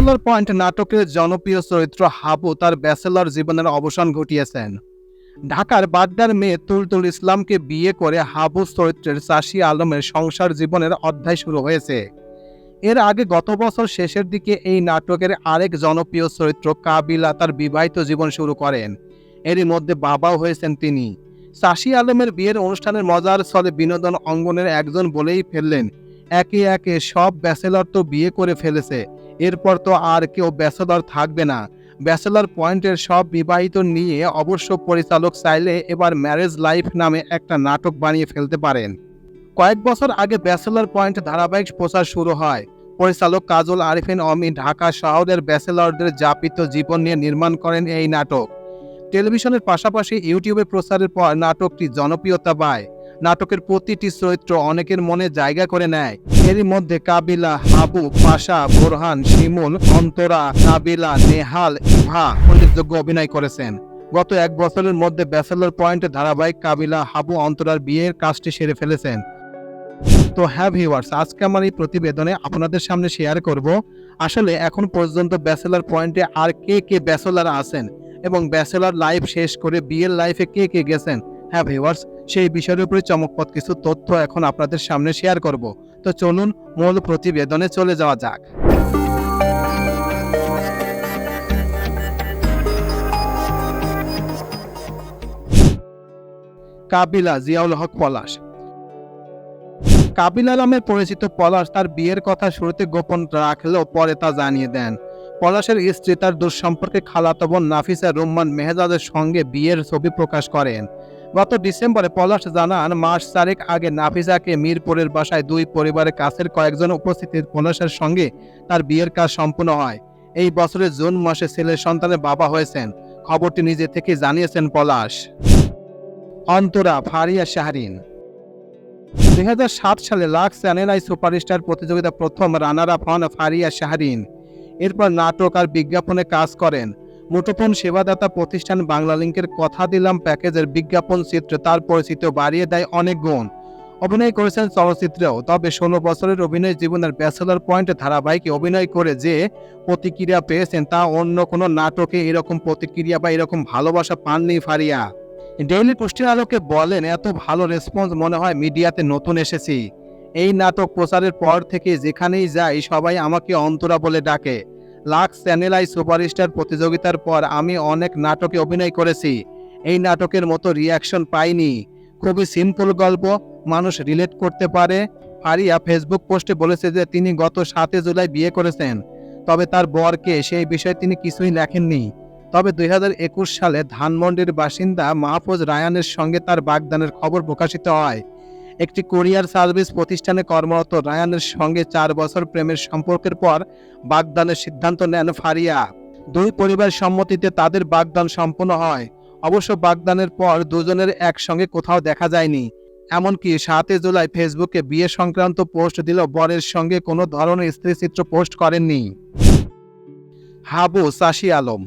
Bachelor point নাটকের জনপ্রিয় চরিত্র হাবু তার ব্যাচেলর জীবনের অবসান ঘটিয়েছেন। ঢাকার বাড্ডার মেয়ে তুলতুল ইসলামকে বিয়ে করে হাবু চরিত্রের চাষি আলমের সংসার জীবনের অধ্যায় শুরু হয়েছে। এর আগে গত বছর শেষের দিকে এই নাটকের আরেক জনপ্রিয় চরিত্র কাবিলা তার বিবাহিত জীবন শুরু করেন। এরই মধ্যে বাবাও হয়েছেন তিনি। চাষি আলমের বিয়ের অনুষ্ঠানের মজার ছলে বিনোদন অঙ্গনের একজন বলেই ফেললেন, একে একে সব ব্যাচেলর তো বিয়ে করে ফেলেছে এরপর তো আর কেউ ব্যাচেলর থাকবে না। ব্যাচেলর পয়েন্টের সব বিবাহিত নিয়ে অবশ্য পরিচালক চাইলে এবার ম্যারেজ লাইফ নামে একটা নাটক বানিয়ে ফেলতে পারেন। কয়েক বছর আগে ব্যাচেলর পয়েন্ট ধারাবাহিক প্রচার শুরু হয়। পরিচালক কাজল আরিফিন অমি ঢাকা শহরের ব্যাচেলরদের যাপিত জীবন নিয়ে নির্মাণ করেন এই নাটক। টেলিভিশনের পাশাপাশি ইউটিউবে প্রচারের পর নাটকটি জনপ্রিয়তা পায়। নাটকের প্রতিটি চরিত্র অনেকের মনে জায়গা করে নেয়। এরই মধ্যে কাবিলা, হাবু, পাশা, বোরহান, শিমুল, অন্তরা কাবিলা নেহাল, ইভা উল্লেখযোগ্য অভিনয় করেছেন। গত এক বছরের মধ্যে ব্যাচেলর পয়েন্টে ধারাবাহিক কাবিলা, হাবু, অন্তরার বিয়ের কাজটি সেরে ফেলেছেন। তো হ্যাঁ ভিউয়ার্স, আজকে আমার এই প্রতিবেদনে আপনাদের সামনে শেয়ার করব, আসলে এখন পর্যন্ত ব্যাচেলর পয়েন্টে আর কে কে ব্যাচেলার আছেন এবং ব্যাচেলর লাইফ শেষ করে বিয়ের লাইফে কে কে গেছেন? হ্যাঁ ভিউয়ার্স সেই বিষয়ের উপরে চমকপদ কিছু তথ্য এখন আপনাদের সামনে শেয়ার করব। তো চলুন মূল প্রতিবেদনে চলে যাওয়া যাক। কাবিলা জিয়াউল হক পলাশ। কাবিলা নামে পরিচিত পলাশ তার বিয়ের কথা শুরুতে গোপন রাখলেও পরে তা জানিয়ে দেন। পলাশের স্ত্রী তার দুঃসম্পর্কে খালাতো বোন নাফিসা রুম্মান মেহজাদের সঙ্গে বিয়ের ছবি প্রকাশ করেন। গত ডিসেম্বরে পলাশ জানান, মাস চারেক আগে নাফিসাকে মিরপুরের বাসায় দুই পরিবারের কাছের কয়েকজন উপস্থিতির পলাশের সঙ্গে তার বিয়ের কাজ সম্পূর্ণ হয়। এই বছরের জুন মাসে ছেলের সন্তানের বাবা হয়েছেন। খবরটি নিজে থেকে জানিয়েছেন পলাশ। অন্তরা, ফারিয়া শাহরিন। দুই হাজার সাত সালে লাক্স চ্যানেলাই সুপারস্টার প্রতিযোগিতা প্রথম রানার আপ হন ফারিয়া শাহরিন। এরপর নাটক আর বিজ্ঞাপনে কাজ করেন। মুঠোফোন সেবাদাতা প্রতিষ্ঠান বাংলা লিঙ্কের কথা দিলাম প্যাকেজের বিজ্ঞাপন চিত্রে তার পরিচিতি বাড়িয়ে দেয় অনেক গুণ। অভিনয় করেছেন চলচ্চিত্রেও, তবে ষোলো বছরের অভিনয় জীবনের ব্যাচেলর পয়েন্টে ধারাবাহিকে অভিনয় করে যে প্রতিক্রিয়া পেয়েছেন, তা অন্য কোনো নাটকে এরকম প্রতিক্রিয়া বা এরকম ভালোবাসা পাননি ফারিয়া। ডেইলি পোস্টের আলোকে বলেন, এত ভালো রেসপন্স মনে হয় মিডিয়াতে নতুন এসেছি। এই নাটক প্রচারের পর থেকে যেখানেই যাই, সবাই আমাকে অন্তরা বলে ডাকে। লাক্স চ্যানেল আই সুপারস্টার প্রতিযোগিতার পর আমি অনেক নাটকে অভিনয় করেছি। এই নাটকের মতো রিয়াকশন পাইনি। খুবই সিম্পল গল্প, মানুষ রিলেট করতে পারে। ফারিয়া ফেসবুক পোস্টে বলেছে যে, তিনি গত সাতে জুলাই বিয়ে করেছেন। তবে তার বরকে সেই বিষয়ে তিনি কিছুই লেখেননি। তবে দুই হাজার একুশ সালে ধানমন্ডির বাসিন্দা মাহফুজ রায়ানের সঙ্গে তার বাগদানের খবর প্রকাশিত হয়। একটি কোরিয়ার সার্ভিস প্রতিষ্ঠানে কর্মরত রায়ানের সঙ্গে চার বছর প্রেমের সম্পর্কের পর বাগদানের সিদ্ধান্ত নেন ফারিয়া। দুই পরিবার সম্মতিতে তাদের বাগদান সম্পন্ন হয়। অবশ্য বাগদানের পর দুজনের একসঙ্গে কোথাও দেখা যায়নি। এমনকি সাতই জুলাই ফেসবুকে বিয়ে সংক্রান্ত পোস্ট দিলেও বরের সঙ্গে কোনো ধরনের স্ত্রীচিত্র পোস্ট করেননি। হাবু সাশি আলম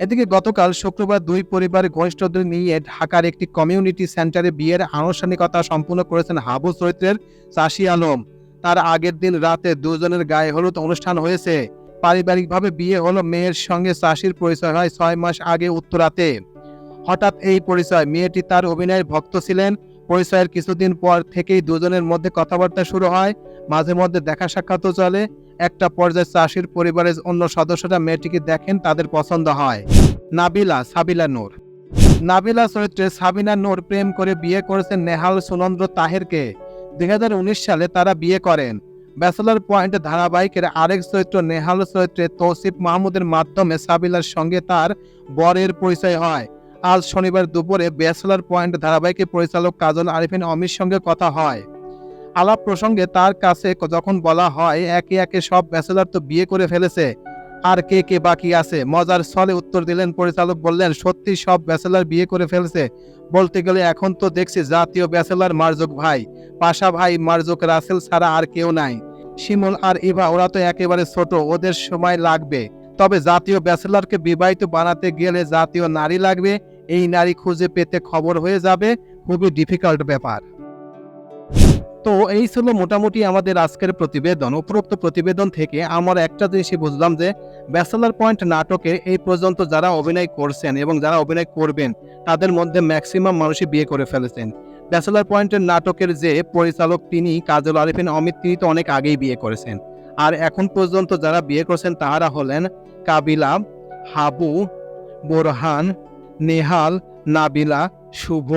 এদিকে গতকাল শুক্রবার দুই পরিবারের ঘনিষ্ঠদের নিয়ে ঢাকার একটি কমিউনিটি সেন্টারে বিয়ের আনুষ্ঠানিকতা সম্পূর্ণ করেছেন হাবু চরিত্রের চাষি আলম। তার আগের দিন রাতে দুজনের গায়ে হলুদ অনুষ্ঠান হয়েছে। পারিবারিকভাবে বিয়ে হলো মেয়ের সঙ্গে চাষির পরিচয় হয় ছয় মাস আগে উত্তরাতে। হঠাৎ এই পরিচয়, মেয়েটি তার অভিনয়ের ভক্ত ছিলেন। পরিচয়ের কিছুদিন পর থেকেই দুজনের মধ্যে কথাবার্তা শুরু হয়। মাঝে মধ্যে দেখা সাক্ষাৎও চলে। একটা পর্যায়ে চাষির পরিবারের অন্য সদস্যরা মেয়েটিকে দেখেন তাদের পছন্দ হয়। নাবিলা, সাবিলা নূর। নাবিলা চরিত্রে সাবিনা নূর প্রেম করে বিয়ে করেছেন নেহাল সুনন্দ্র তাহেরকে। দুই হাজার উনিশ সালে তারা বিয়ে করেন। ব্যাচেলর পয়েন্ট ধারাবাহিকের আরেক চরিত্র নেহাল চরিত্রে তৌসিফ মাহমুদের মাধ্যমে সাবিলার সঙ্গে তার বরের পরিচয় হয়। আজ শনিবার দুপুরে ব্যাচেলর পয়েন্ট ধারাবাহিকের পরিচালক কাজল আরিফিন অমির সঙ্গে কথা হয়। আলাপ প্রসঙ্গে তার কাছে যখন বলা হয়, একে একে সব ব্যাচেলর তো বিয়ে করে ফেলেছে। আর কে কে বাকি আছে? মজার ছলে উত্তর দিলেন পরিচালক, বললেন, সত্যি সব ব্যাচেলার বিয়ে করে ফেলছে। বলতে গেলে এখন তো দেখছি জাতীয় ব্যাচেলর মার্জুক ভাই। পাশা ভাই, মার্জুক রাসেল ছাড়া আর কেউ নাই। শিমুল আর ইভা, ওরা তো একেবারে ছোট, ওদের সময় লাগবে। তবে জাতীয় ব্যাচেলরকে বিবাহিত বানাতে গেলে জাতীয় নারী লাগবে। এই নারী খুঁজে পেতে খবর হয়ে যাবে। খুবই ডিফিকাল্ট ব্যাপার। তো এই ছিল মোটামুটি আমাদের আজকের প্রতিবেদন, উপরোক্ত প্রতিবেদন থেকে আমরা একটা জিনিসই বুঝলাম যে ব্যাচেলার পয়েন্ট নাটকে এই পর্যন্ত যারা অভিনয় করছেন এবং যারা অভিনয় করবেন, তাদের মধ্যে ম্যাক্সিমাম মানুষই বিয়ে করে ফেলেছেন। ব্যাচেলার পয়েন্টের নাটকের যে পরিচালক তিনি, কাজল আরিফিন অমিত, তিনি তো অনেক আগেই বিয়ে করেছেন। আর এখন পর্যন্ত যারা বিয়ে করেছেন তাহারা হলেন কাবিলা, হাবু, বোরহান, নেহাল, নাবিলা, শুভ,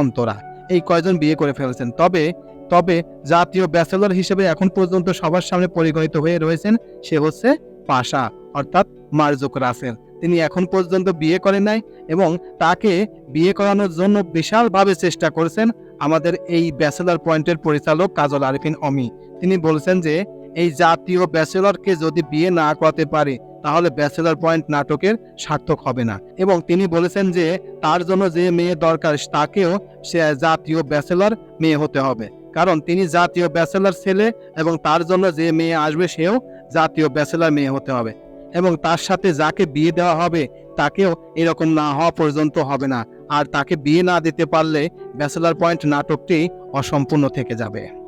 অন্তরা। এই কয়জন বিয়ে করে ফেলেছেন। তবে তবে জাতীয় ব্যাচেলর হিসেবে এখন পর্যন্ত সবার সামনে পরিগণিত হয়ে রয়েছেন সে হচ্ছে পাশা, অর্থাৎ মার্জুক রাসেল। তিনি এখন পর্যন্ত বিয়ে করেন নাই এবং তাকে বিয়ে করানোর জন্য বিশালভাবে চেষ্টা করেছেন আমাদের এই ব্যাচেলর পয়েন্টের পরিচালক কাজল আরিফিন অমি। তিনি বলছেন যে, এই জাতীয় ব্যাচেলরকে যদি বিয়ে না করাতে পারে তাহলে ব্যাচেলর পয়েন্ট নাটকের সার্থক হবে না। এবং তিনি বলেছেন যে, তার জন্য যে মেয়ে দরকার, তাকেও সে জাতীয় ব্যাচেলর মেয়ে হতে হবে। কারণ তিনি জাতীয় ব্যাচেলর ছেলে এবং তার জন্য যে মেয়ে আসবে, সেও জাতীয় ব্যাচেলর মেয়ে হতে হবে। এবং তার সাথে যাকে বিয়ে দেওয়া হবে, তাকেও এরকম না হওয়া পর্যন্ত হবে না। আর তাকে বিয়ে না দিতে পারলে ব্যাচেলার পয়েন্ট নাটকটি অসম্পূর্ণ থেকে যাবে।